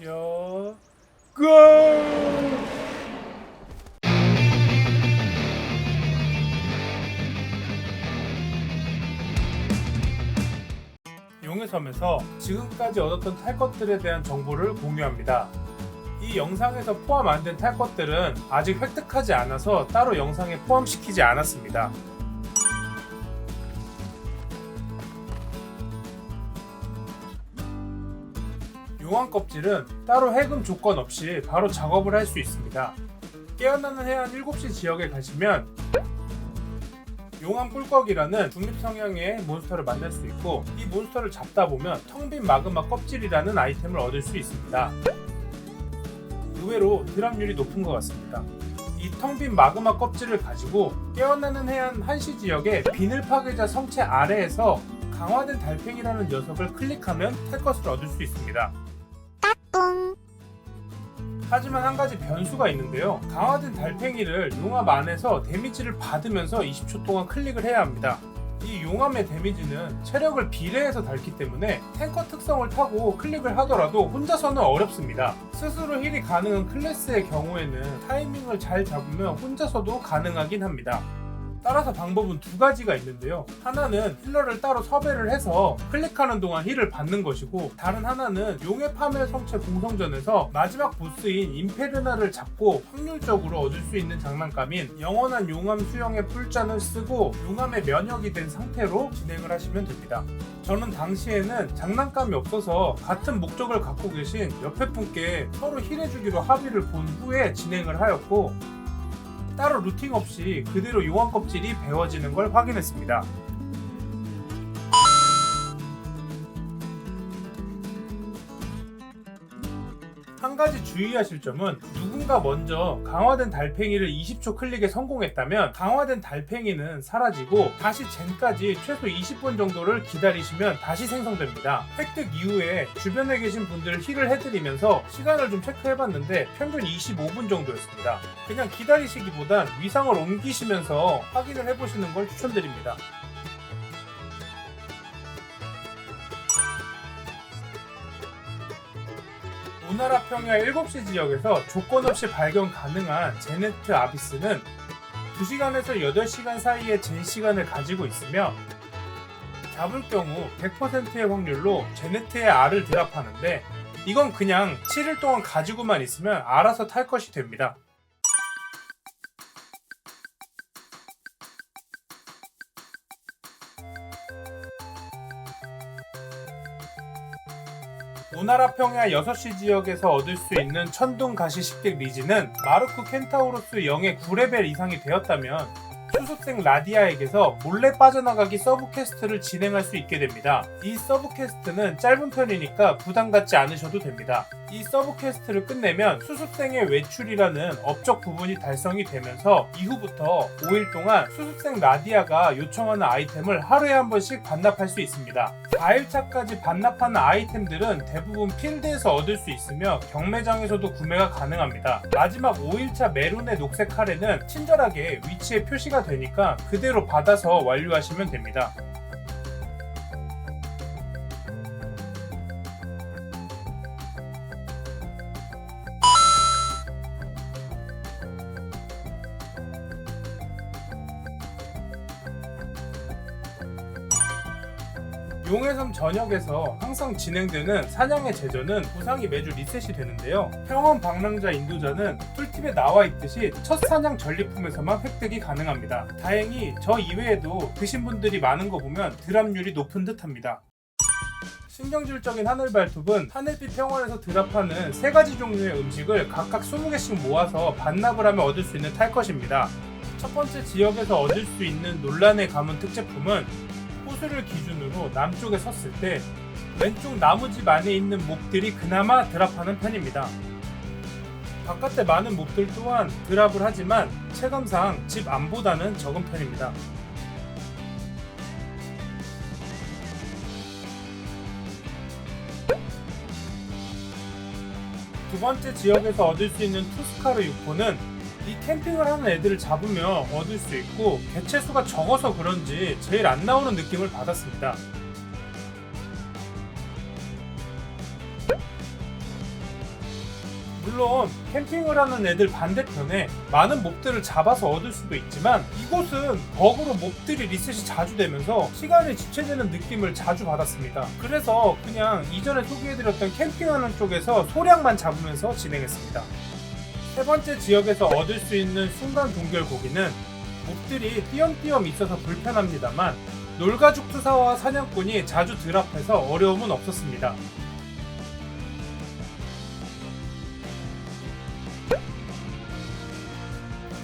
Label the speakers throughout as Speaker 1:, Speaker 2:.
Speaker 1: 여, 고! 용해섬에서 지금까지 얻었던 탈 것들에 대한 정보를 공유합니다. 이 영상에서 포함 안 된 탈 것들은 아직 획득하지 않아서 따로 영상에 포함시키지 않았습니다. 용암 껍질은 따로 해금 조건 없이 바로 작업을 할 수 있습니다. 깨어나는 해안 7시 지역에 가시면 용암 꿀꺽이라는 중립 성향의 몬스터를 만날 수 있고 이 몬스터를 잡다 보면 텅 빈 마그마 껍질이라는 아이템을 얻을 수 있습니다. 의외로 드랍률이 높은 것 같습니다. 이 텅 빈 마그마 껍질을 가지고 깨어나는 해안 한시 지역의 비늘 파괴자 성체 아래에서 강화된 달팽이라는 녀석을 클릭하면 탈 것을 얻을 수 있습니다. 하지만 한 가지 변수가 있는데요. 강화된 달팽이를 용암 안에서 데미지를 받으면서 20초 동안 클릭을 해야 합니다. 이 용암의 데미지는 체력을 비례해서 닳기 때문에 탱커 특성을 타고 클릭을 하더라도 혼자서는 어렵습니다. 스스로 힐이 가능한 클래스의 경우에는 타이밍을 잘 잡으면 혼자서도 가능하긴 합니다. 따라서 방법은 두 가지가 있는데요. 하나는 힐러를 따로 섭외를 해서 클릭하는 동안 힐을 받는 것이고 다른 하나는 용의 파멸 성체 공성전에서 마지막 보스인 임페르나를 잡고 확률적으로 얻을 수 있는 장난감인 영원한 용암 수영의 뿔잔을 쓰고 용암의 면역이 된 상태로 진행을 하시면 됩니다. 저는 당시에는 장난감이 없어서 같은 목적을 갖고 계신 옆에 분께 서로 힐해주기로 합의를 본 후에 진행을 하였고 따로 루팅 없이 그대로 용암 껍질이 베어지는 걸 확인했습니다. 한 가지 주의하실 점은 누군가 먼저 강화된 달팽이를 20초 클릭에 성공했다면 강화된 달팽이는 사라지고 다시 젠까지 최소 20분 정도를 기다리시면 다시 생성됩니다. 획득 이후에 주변에 계신 분들 힐을 해드리면서 시간을 좀 체크해봤는데 평균 25분 정도였습니다. 그냥 기다리시기보단 위상을 옮기시면서 확인을 해보시는 걸 추천드립니다. 오나라 평야 7시 지역에서 조건 없이 발견 가능한 제네트 아비스는 2시간에서 8시간 사이의 젠 시간을 가지고 있으며 잡을 경우 100%의 확률로 제네트의 알을 드랍하는데 이건 그냥 7일 동안 가지고만 있으면 알아서 탈 것이 됩니다. 오나라 평야 6시 지역에서 얻을 수 있는 천둥 가시 식객 리즈는 마르크 켄타우로스 0의 9레벨 이상이 되었다면 수습생 라디아에게서 몰래 빠져나가기 서브 퀘스트를 진행할 수 있게 됩니다. 이 서브 퀘스트는 짧은 편이니까 부담 갖지 않으셔도 됩니다. 이 서브 퀘스트를 끝내면 수습생의 외출이라는 업적 부분이 달성이 되면서 이후부터 5일 동안 수습생 라디아가 요청하는 아이템을 하루에 한 번씩 반납할 수 있습니다. 4일차까지 반납하는 아이템들은 대부분 필드에서 얻을 수 있으며 경매장에서도 구매가 가능합니다. 마지막 5일차 메론의 녹색 카레는 친절하게 위치에 표시가 되니까 그대로 받아서 완료하시면 됩니다. 용해섬 전역에서 항상 진행되는 사냥의 제전은 보상이 매주 리셋이 되는데요. 평원 방랑자 인도자는 툴팁에 나와 있듯이 첫 사냥 전리품에서만 획득이 가능합니다. 다행히 저 이외에도 드신 분들이 많은 거 보면 드랍률이 높은 듯 합니다. 신경질적인 하늘발톱은 하늘빛 평원에서 드랍하는 세 가지 종류의 음식을 각각 20개씩 모아서 반납을 하면 얻을 수 있는 탈 것입니다. 첫 번째 지역에서 얻을 수 있는 논란의 가문 특제품은 호수를 기준으로 남쪽에 섰을 때 왼쪽 나무집 안에 있는 몹들이 그나마 드랍하는 편입니다. 바깥에 많은 몹들 또한 드랍을 하지만 체감상 집 안보다는 적은 편입니다. 두 번째 지역에서 얻을 수 있는 투스카르 육포는 이 캠핑을 하는 애들을 잡으면 얻을 수 있고 개체 수가 적어서 그런지 제일 안 나오는 느낌을 받았습니다. 물론 캠핑을 하는 애들 반대편에 많은 몹들을 잡아서 얻을 수도 있지만 이곳은 버그로 몹들이 리셋이 자주 되면서 시간이 지체되는 느낌을 자주 받았습니다. 그래서 그냥 이전에 소개해드렸던 캠핑하는 쪽에서 소량만 잡으면서 진행했습니다. 세 번째 지역에서 얻을 수 있는 순간 동결 고기는 몹들이 띄엄띄엄 있어서 불편합니다만 놀가죽 투사와 사냥꾼이 자주 드랍해서 어려움은 없었습니다.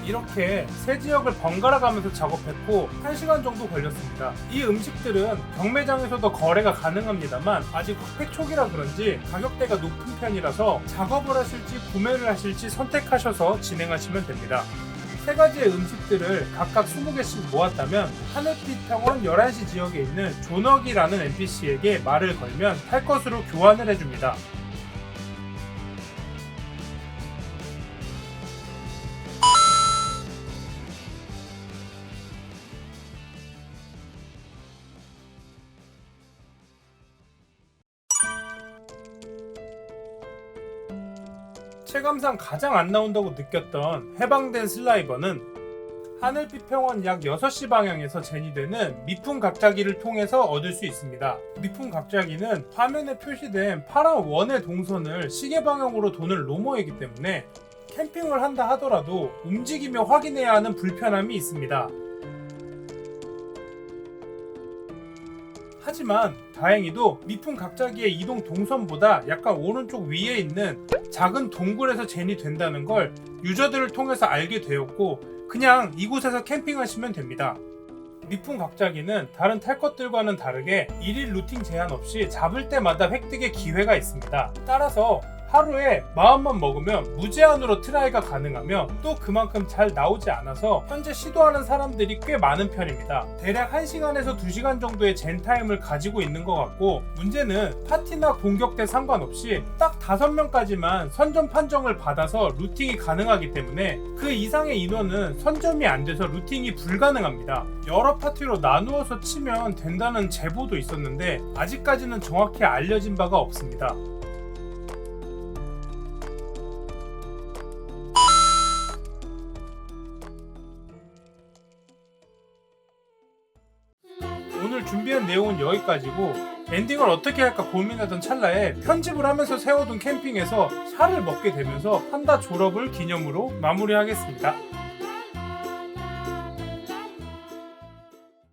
Speaker 1: 이렇게 세 지역을 번갈아 가면서 작업했고 1시간 정도 걸렸습니다. 이 음식들은 경매장에서도 거래가 가능합니다만 아직 확백 초기라 그런지 가격대가 높은 편이라서 작업을 하실지 구매를 하실지 선택하셔서 진행하시면 됩니다. 세 가지의 음식들을 각각 20개씩 모았다면 하늘빛 평원 11시 지역에 있는 조너기라는 NPC에게 말을 걸면 탈 것으로 교환을 해줍니다. 체감상 가장 안 나온다고 느꼈던 해방된 슬라이버는 하늘빛 평원 약 6시 방향에서 제니되는 미풍 각자기를 통해서 얻을 수 있습니다. 미풍 각자기는 화면에 표시된 파란 원의 동선을 시계 방향으로 도는 로머이기 때문에 캠핑을 한다 하더라도 움직이며 확인해야 하는 불편함이 있습니다. 하지만 다행히도 미풍 각자기의 이동 동선보다 약간 오른쪽 위에 있는 작은 동굴에서 젠이 된다는 걸 유저들을 통해서 알게 되었고 그냥 이곳에서 캠핑하시면 됩니다. 미풍 각자기는 다른 탈 것들과는 다르게 일일 루팅 제한 없이 잡을 때마다 획득의 기회가 있습니다. 따라서 하루에 마음만 먹으면 무제한으로 트라이가 가능하며 또 그만큼 잘 나오지 않아서 현재 시도하는 사람들이 꽤 많은 편입니다. 대략 1시간에서 2시간 정도의 젠 타임을 가지고 있는 것 같고 문제는 파티나 공격대 상관없이 딱 5명까지만 선점 판정을 받아서 루팅이 가능하기 때문에 그 이상의 인원은 선점이 안 돼서 루팅이 불가능합니다. 여러 파티로 나누어서 치면 된다는 제보도 있었는데 아직까지는 정확히 알려진 바가 없습니다. 오늘 준비한 내용은 여기까지고 엔딩을 어떻게 할까 고민하던 찰나에 편집을 하면서 세워둔 캠핑에서 샤를 먹게 되면서 한다 졸업을 기념으로 마무리하겠습니다.